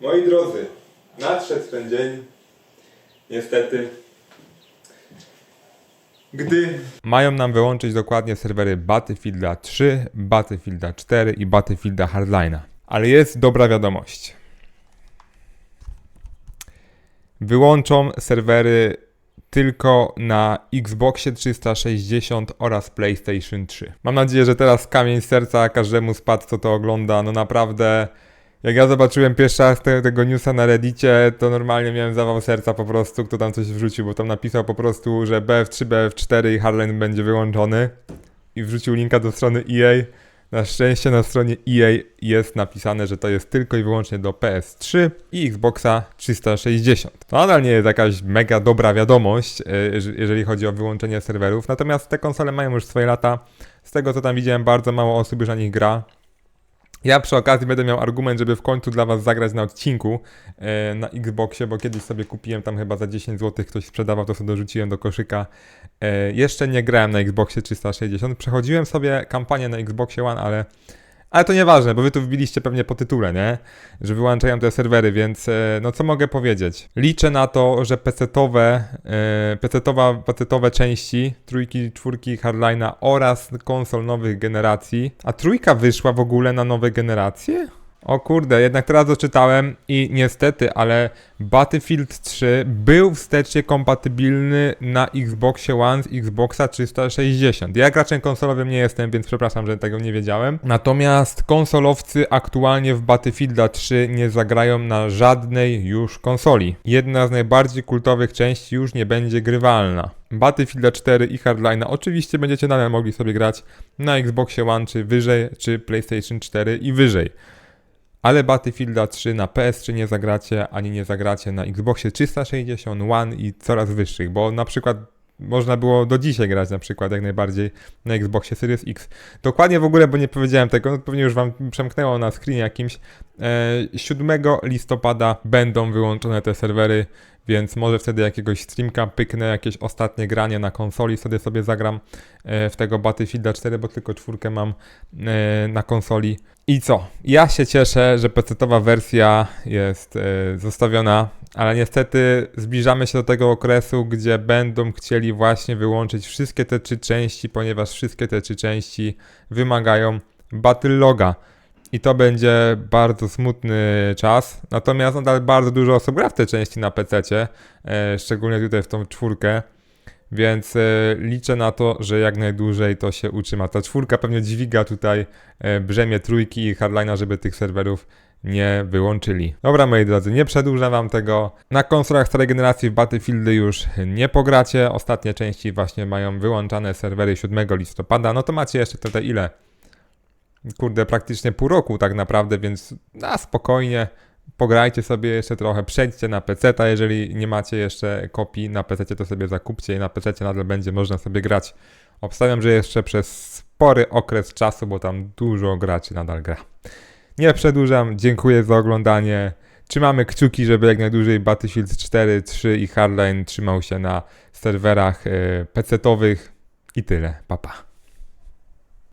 Moi drodzy, nadszedł ten dzień, niestety, gdy mają nam wyłączyć dokładnie serwery Battlefielda 3, Battlefielda 4 i Battlefielda Hardline'a. Ale jest dobra wiadomość. Wyłączą serwery tylko na Xboxie 360 oraz PlayStation 3. Mam nadzieję, że teraz kamień serca każdemu spadł, co to ogląda. No naprawdę, jak ja zobaczyłem pierwszy raz te, tego newsa na Reddicie, to normalnie miałem zawał serca po prostu, kto tam coś wrzucił, bo tam napisał po prostu, że BF3, BF4 i Hardline będzie wyłączony i wrzucił linka do strony EA. Na szczęście na stronie EA jest napisane, że to jest tylko i wyłącznie do PS3 i Xboxa 360. To nadal nie jest jakaś mega dobra wiadomość, e, jeż- jeżeli chodzi o wyłączenie serwerów, natomiast te konsole mają już swoje lata. Z tego co tam widziałem, bardzo mało osób już na nich gra. Ja przy okazji będę miał argument, żeby w końcu dla Was zagrać na odcinku e, na Xboxie, bo kiedyś sobie kupiłem tam chyba za 10 zł, ktoś sprzedawał, to sobie dorzuciłem do koszyka. E, jeszcze nie grałem na Xboxie 360. Przechodziłem sobie kampanię na Xboxie One, ale, ale to nieważne, bo Wy tu wbiliście pewnie po tytule, nie? Że wyłączają te serwery, więc e, no co mogę powiedzieć? Liczę na to, że PC-towe, e, PC-towa, PC-towe części trójki, czwórki Hardline'a oraz konsol nowych generacji. A trójka wyszła w ogóle na nowe generacje? O kurde, jednak teraz doczytałem i niestety, ale Battlefield 3 był wstecznie kompatybilny na Xboxie One z Xboxa 360. Ja graczem konsolowym nie jestem, więc przepraszam, że tego nie wiedziałem. Natomiast konsolowcy aktualnie w Battlefielda 3 nie zagrają na żadnej już konsoli. Jedna z najbardziej kultowych części już nie będzie grywalna. Battlefielda 4 i Hardline'a oczywiście będziecie nadal mogli sobie grać na Xboxie One czy wyżej, czy PlayStation 4 i wyżej. Ale Battlefielda 3 na PS3 nie zagracie, ani nie zagracie na Xboxie 360, One i coraz wyższych, bo na przykład można było do dzisiaj grać na przykład jak najbardziej na Xboxie Series X. Dokładnie w ogóle, bo nie powiedziałem tego, no pewnie już wam przemknęło na screen jakimś. E, 7 listopada będą wyłączone te serwery, więc może wtedy jakiegoś streamka pyknę, jakieś ostatnie granie na konsoli, wtedy sobie zagram e, w tego Battlefielda 4, bo tylko czwórkę mam e, na konsoli. I co? Ja się cieszę, że PC-towa wersja jest e, zostawiona, ale niestety zbliżamy się do tego okresu, gdzie będą chcieli właśnie wyłączyć wszystkie te trzy części, ponieważ wszystkie te trzy części wymagają Battle Loga. I to będzie bardzo smutny czas. Natomiast nadal bardzo dużo osób gra w te części na PC, e, szczególnie tutaj w tą czwórkę. Więc e, liczę na to, że jak najdłużej to się utrzyma. Ta czwórka pewnie dźwiga tutaj e, brzemię trójki i hardline'a, żeby tych serwerów nie wyłączyli. Dobra, moi drodzy, nie przedłużam wam tego. Na konsolach starej generacji w Battlefieldy już nie pogracie. Ostatnie części właśnie mają wyłączane serwery 7 listopada. No to macie jeszcze tutaj ile? Kurde, praktycznie pół roku tak naprawdę, więc na spokojnie. Pograjcie sobie jeszcze trochę, przejdźcie na PC, jeżeli nie macie jeszcze kopii na PC, to sobie zakupcie i na PC nadal będzie można sobie grać. Obstawiam, że jeszcze przez spory okres czasu, bo tam dużo graczy nadal gra. Nie przedłużam, dziękuję za oglądanie. Trzymamy kciuki, żeby jak najdłużej Battlefield 4, 3 i Hardline trzymał się na serwerach e, PC-towych i tyle. Pa, pa.